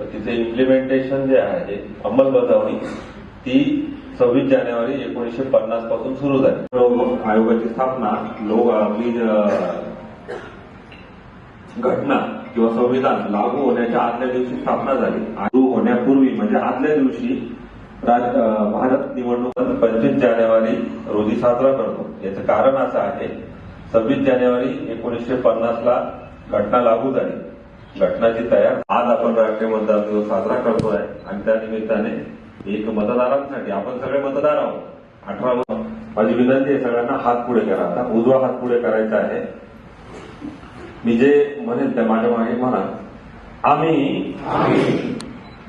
तर तिथे इम्प्लिमेंटेशन जे आहे अंमलबजावणी ती सव्वीस जानेवारी एकोणीसशे पन्नासपासून सुरू झाली. आयोगाची स्थापना लोक आपली घटना किंवा संविधान लागू होण्याच्या आदल्या दिवशी स्थापना झाली. लागू होण्यापूर्वी म्हणजे आदल्या दिवशी राज- भारत निवडणूक पंचवीस जानेवारी रोजी साजरा करतो. याचं कारण असं आहे सव्वीस जानेवारी एकोणीसशे पन्नास ला घटना लागू झाली. घटनाची तयार. आज आपण राष्ट्रीय मतदार दिवस साजरा करतोय आणि त्या निमित्ताने एक मतदारांसाठी आपण सगळे मतदार आहोत. अठरा. माझी विनंती आहे सगळ्यांना हात पुढे करा. आता उजवा हात पुढे करायचा आहे. मी जे म्हणेल त्या माझ्या मागे म्हणा. आम्ही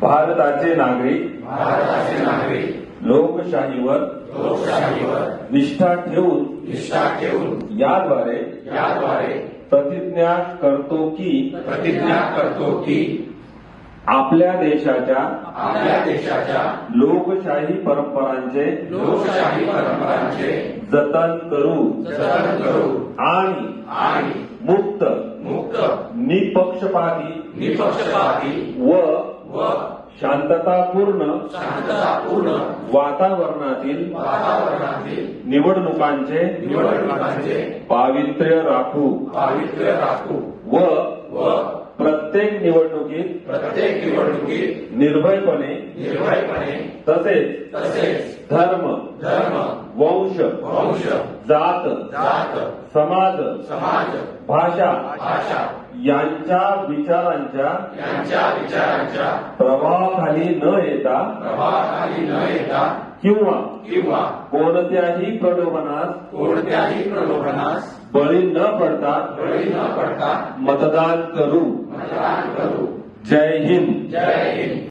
भारताचे नागरिक. भारताचे नागरिक. लोकशाहीवर लोकशाहीवर निष्ठा ठेवून निष्ठा ठेवून याद्वारे याद्वारे प्रतिज्ञा करतो की प्रतिज्ञा करतो की आपल्या देशाच्या आपल्या देशाच्या लोकशाही परंपरांचे लोकशाही परंपरांचे जतन करू जतन करू आणि आणि मुक्त मुक्त निपक्षपाती निपक्षपाती व व शांततापूर्ण शांततापूर्ण वातावरणातील वातावरणातील निवडणुकांचे निवडणुकांचे पावित्र्य राखू पावित्र्य राखू व व प्रत्येक निवडणुकीत प्रत्येक निवडणुकीत निर्भयपणे निर्भयपणे तसेच तसेच धर्म धर्म वंश वंश जात जात समाज समाज भाषा भाषा यांच्या विचारांच्या यांच्या विचारांच्या प्रभावाखाली न येता प्रभावाखाली न येता किंवा किंवा कोणत्याही प्रलोभनास कोणत्याही प्रलोभनास बळी न पडता बळी न पडता मतदान करू. मतदान करू. जय हिंद. जय हिंद.